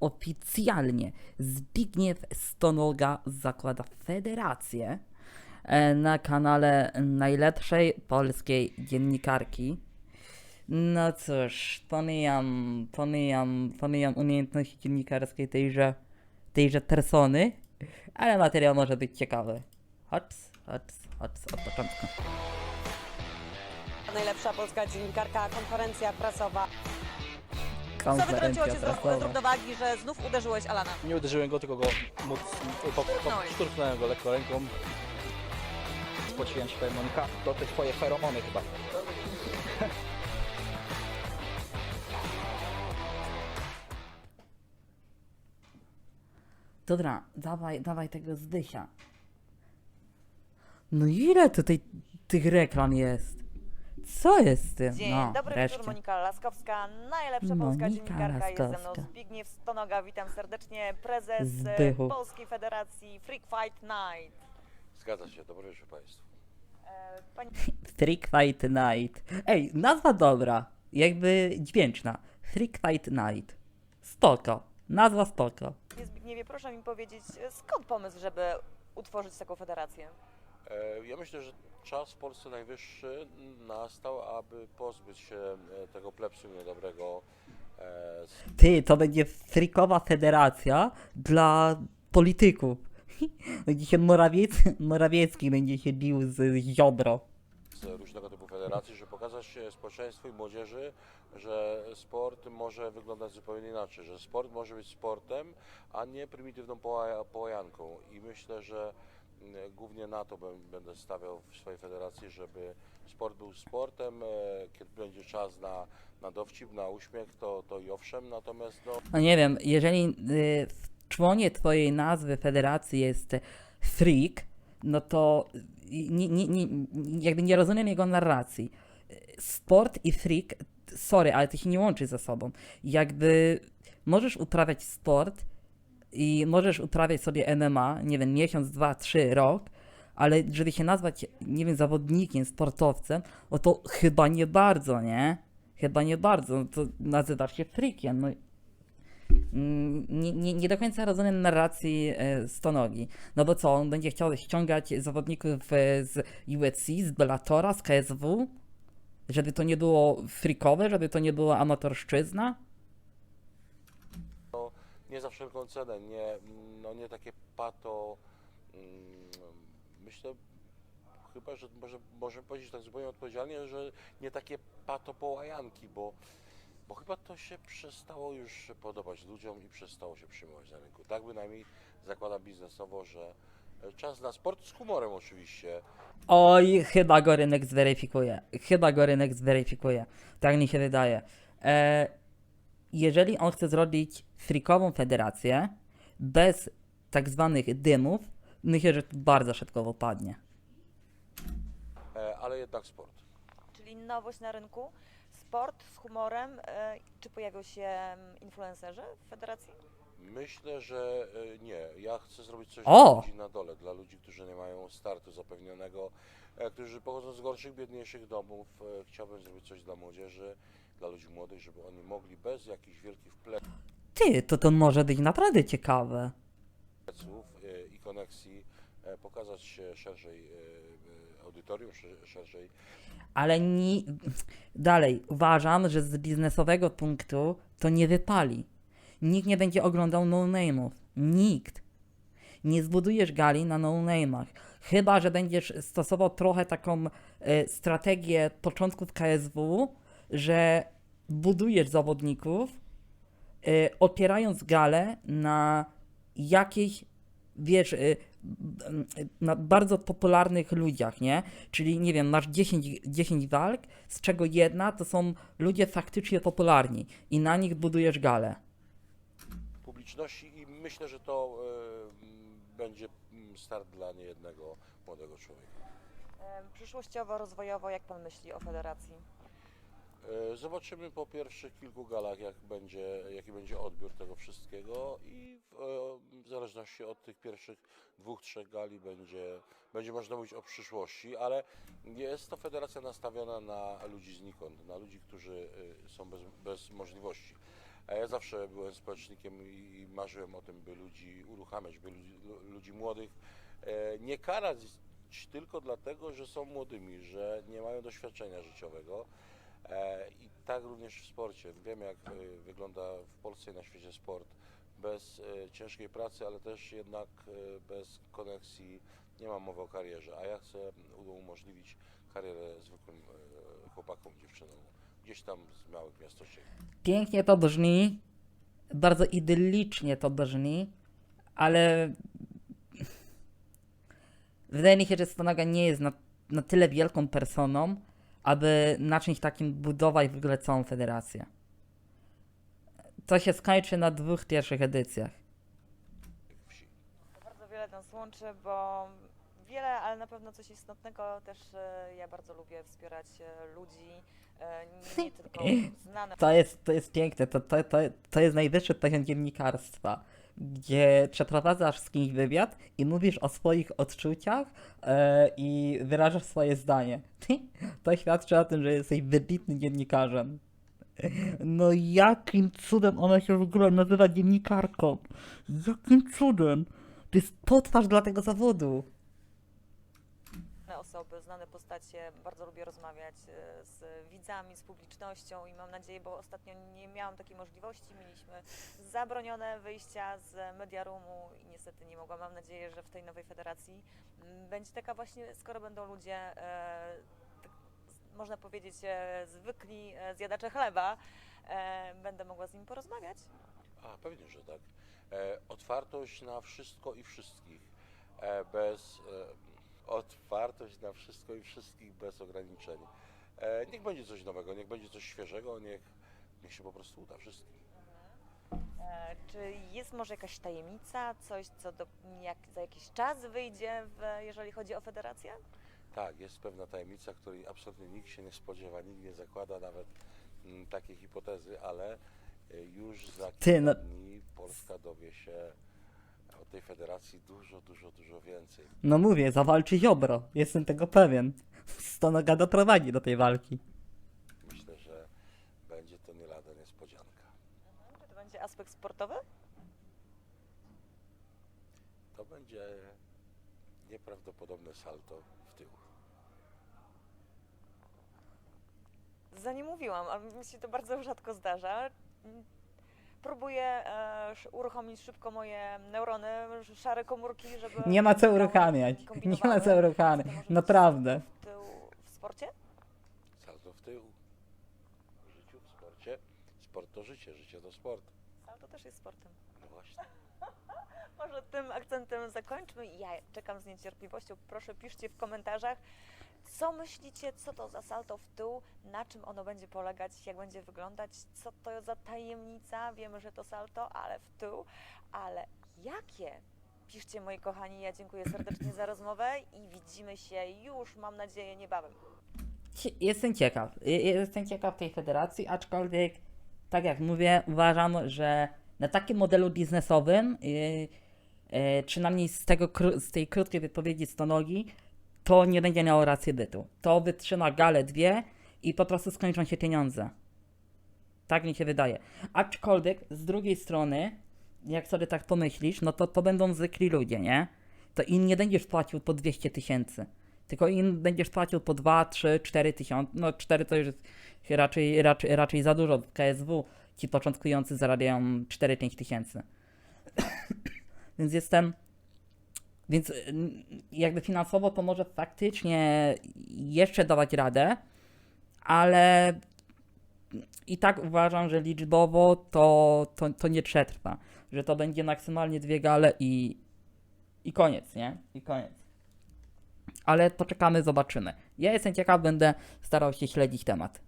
oficjalnie Zbigniew Stonoga zakłada federację e, na kanale najlepszej polskiej dziennikarki. No cóż, pomijam, pomijam, pomijam umiejętności dziennikarskie tejże, tejże persony, ale materiał może być ciekawy. Hops, hops, hops od początku. Najlepsza polska dziennikarka, konferencja prasowa. Co Konferencja wytrąciło cię z prasowa. równowagi, że znów uderzyłeś Alana? Nie uderzyłem go, tylko go szturchnąłem go lekko ręką. Spociłem się, Monika, to te twoje feromony chyba. Dobra, dawaj, dawaj tego zdysia. No ile tutaj tych reklam jest? Co jest z tym? Dzień no, dobry wreszcie. wieczór, Monika Laskowska, najlepsza polska Monika dziennikarka. Jest ze mną. Zbigniew Stonoga, witam serdecznie, prezes e, Zbychu. Polskiej Federacji Freak Fight Night. Zgadza się, dobry wieczór Państwu. E, Panie Freak Fight Night. Ej, nazwa dobra. Jakby dźwięczna. Freak Fight Night. Spoko. Nazwa spoko. Zbigniewie, proszę mi powiedzieć, e, skąd pomysł, żeby utworzyć taką federację? E, Ja myślę, że czas w Polsce najwyższy nastał, aby pozbyć się e, tego plepsu niedobrego e, z Ty, to będzie freakowa federacja dla polityków. Będzie się Morawiec... Morawiecki będzie się bił z Ziobro. z różnego typu federacji, żeby pokazać społeczeństwu i młodzieży, że sport może wyglądać zupełnie inaczej, że sport może być sportem, a nie prymitywną połaja- połajanką. I myślę, że głównie na to bę- będę stawiał w swojej federacji, żeby sport był sportem, e, kiedy będzie czas na, na dowcip, na uśmiech, to, to i owszem, natomiast no, No nie wiem, jeżeli y, w członie twojej nazwy federacji jest freak, no to nie, nie, nie, jakby nie rozumiem jego narracji. Sport i freak, sorry, ale to się nie łączy ze sobą. Jakby możesz uprawiać sport i możesz uprawiać sobie MMA, nie wiem, miesiąc, dwa, trzy, rok, ale żeby się nazwać, nie wiem, zawodnikiem, sportowcem, no to chyba nie bardzo, nie? Chyba nie bardzo, no to nazywasz się freakiem, no Mm, nie, nie, nie do końca rozumiem narracji e, Stonogi. No bo co, on będzie chciał ściągać zawodników e, z UFC, z Bellatora, z KSW? Żeby to nie było freakowe, żeby to nie była amatorszczyzna? Wszelką cenę, nie, no nie takie pato, mm, myślę, chyba, że może, możemy powiedzieć tak zupełnie odpowiedzialnie, że nie takie pato połajanki, bo, bo chyba to się przestało już podobać ludziom i przestało się przyjmować na rynku. Tak bynajmniej zakładam biznesowo, że czas na sport z humorem oczywiście, Oj, chyba go rynek zweryfikuje. Chyba go rynek zweryfikuje. Tak mi się wydaje. E, jeżeli on chce zrobić freakową federację, bez tak zwanych dymów, myślę, że to bardzo szybko wypadnie. e, ale jednak sport. Czyli nowość na rynku, sport z humorem. E, Czy pojawią się mm, influencerzy w federacji? Myślę, że e, nie. Ja chcę zrobić coś O! dla ludzi na dole, dla ludzi, którzy nie mają startu zapewnionego, e, którzy pochodzą z gorszych, biedniejszych domów. E, Chciałbym zrobić coś dla młodzieży, dla ludzi młodych, żeby oni mogli bez jakichś wielkich Ty, to to może być naprawdę ciekawe. pleców e, i koneksji e, pokazać się szerzej e, e, audytorium, sze- szerzej Ale nie... dalej, uważam, że z biznesowego punktu to nie wypali. Nikt nie będzie oglądał no-name'ów. Nikt. Nie zbudujesz gali na no-name'ach. Chyba, że będziesz stosował trochę taką e, strategię początków KSW, że budujesz zawodników, e, opierając galę na jakiejś, wiesz, e, m, na bardzo popularnych ludziach, nie? Czyli, nie wiem, masz 10, 10 walk, z czego jedna to są ludzie faktycznie popularni i na nich budujesz galę. publiczności i myślę, że to m, będzie m, start dla niejednego młodego człowieka. Przyszłościowo, rozwojowo, jak pan myśli o federacji? E, Zobaczymy po pierwszych kilku galach, jak będzie, jaki będzie odbiór tego wszystkiego i w, e, w zależności od tych pierwszych dwóch, trzech gali będzie, będzie można mówić o przyszłości, ale jest to federacja nastawiona na ludzi znikąd, na ludzi, którzy e, są bez, bez możliwości. A ja zawsze byłem społecznikiem i marzyłem o tym, by ludzi uruchamiać, by ludzi, lu- ludzi młodych nie karać tylko dlatego, że są młodymi, że nie mają doświadczenia życiowego. E, I tak również w sporcie. Wiem, jak e, wygląda w Polsce i na świecie sport bez e, ciężkiej pracy, ale też jednak bez koneksji. Nie mam mowy o karierze, a ja chcę umożliwić karierę zwykłym chłopakom, dziewczynom, gdzieś tam z małych miasteczek. Pięknie to brzmi, bardzo idyllicznie to brzmi, ale wydaje mi się, że Stonoga nie jest na, na tyle wielką personą, aby na czymś takim budować w ogóle całą federację. To się skończy na dwóch pierwszych edycjach. Bardzo wiele nas łączy, bo wiele, ale na pewno coś istotnego też e, ja bardzo lubię wspierać e, ludzi, e, nie tylko znane To jest, to jest piękne, to, to, to, to jest najwyższy poziom dziennikarstwa, gdzie przeprowadzasz z kimś wywiad i mówisz o swoich odczuciach e, i wyrażasz swoje zdanie. To świadczy o tym, że jesteś wybitnym dziennikarzem. No jakim cudem ona się w ogóle nazywa dziennikarką? Jakim cudem? To jest potwarz dla tego zawodu. Osoby, znane postacie. Bardzo lubię rozmawiać e, z widzami, z publicznością i mam nadzieję, bo ostatnio nie miałam takiej możliwości. Mieliśmy zabronione wyjścia z Media Roomu i niestety nie mogłam. Mam nadzieję, że w tej nowej federacji mm, będzie taka właśnie, skoro będą ludzie, e, tak, można powiedzieć, e, zwykli zjadacze chleba, będę mogła z nimi porozmawiać. A, pewnie, że tak. Otwartość na wszystko i wszystkich. Bez, otwartość na wszystko i wszystkich bez ograniczeń. E, niech będzie coś nowego, niech będzie coś świeżego, niech, niech się po prostu uda wszystkim. E, Czy jest może jakaś tajemnica, coś, co do, jak, za jakiś czas wyjdzie, w, jeżeli chodzi o federację? Tak, jest pewna tajemnica, której absolutnie nikt się nie spodziewa, nikt nie zakłada nawet mm, takiej hipotezy, ale e, już za Ty, kilka no- dni Polska dowie się o tej federacji dużo, dużo, dużo więcej. No mówię, zawalczy Ziobro. Jestem tego pewien. Stonoga doprowadzi do tej walki. Myślę, że będzie to nie lada niespodzianka. Czy to będzie aspekt sportowy? To będzie nieprawdopodobne salto w tył. Za nie mówiłam, a mi się to bardzo rzadko zdarza. Próbuję e, uruchomić szybko moje neurony, sz- szare komórki, żeby... Nie ma co uruchamiać. Nie ma co uruchamiać. Naprawdę. W tył w sporcie? Salto w tył. W życiu, w sporcie. Sport to życie, życie to sport. Ale to też jest sportem. No właśnie. Może tym akcentem zakończmy. Ja czekam z niecierpliwością. Proszę piszcie w komentarzach, co myślicie, co to za salto w tył, na czym ono będzie polegać, jak będzie wyglądać, co to za tajemnica. Wiemy, że to salto, ale w tył. Ale jakie? Piszcie, moi kochani. Ja dziękuję serdecznie za rozmowę i widzimy się już, mam nadzieję, niebawem. Jestem ciekaw. Je- Jestem ciekaw tej federacji, aczkolwiek, tak jak mówię, uważam, że na takim modelu biznesowym, yy, yy, przynajmniej z, tego, z tej krótkiej wypowiedzi Stonogi, to nie będzie miało racji bytu. To wytrzyma galę dwie i po prostu skończą się pieniądze. Tak mi się wydaje. Aczkolwiek z drugiej strony, jak sobie tak pomyślisz, no to to będą zwykli ludzie, nie? To im nie będziesz płacił po 200 tysięcy, tylko im będziesz płacił po 2, 3, 4 tysiące. No 4 to już jest raczej, raczej, raczej za dużo. W KSW ci początkujący zarabiają 4-5 tysięcy. Więc jestem. Więc mm, jakby finansowo to może faktycznie jeszcze dawać radę, ale i tak uważam, że liczbowo to, to, to nie przetrwa. Że to będzie maksymalnie dwie gale i, i koniec, nie? I koniec. Ale poczekamy, zobaczymy. Ja jestem ciekaw, będę starał się śledzić temat.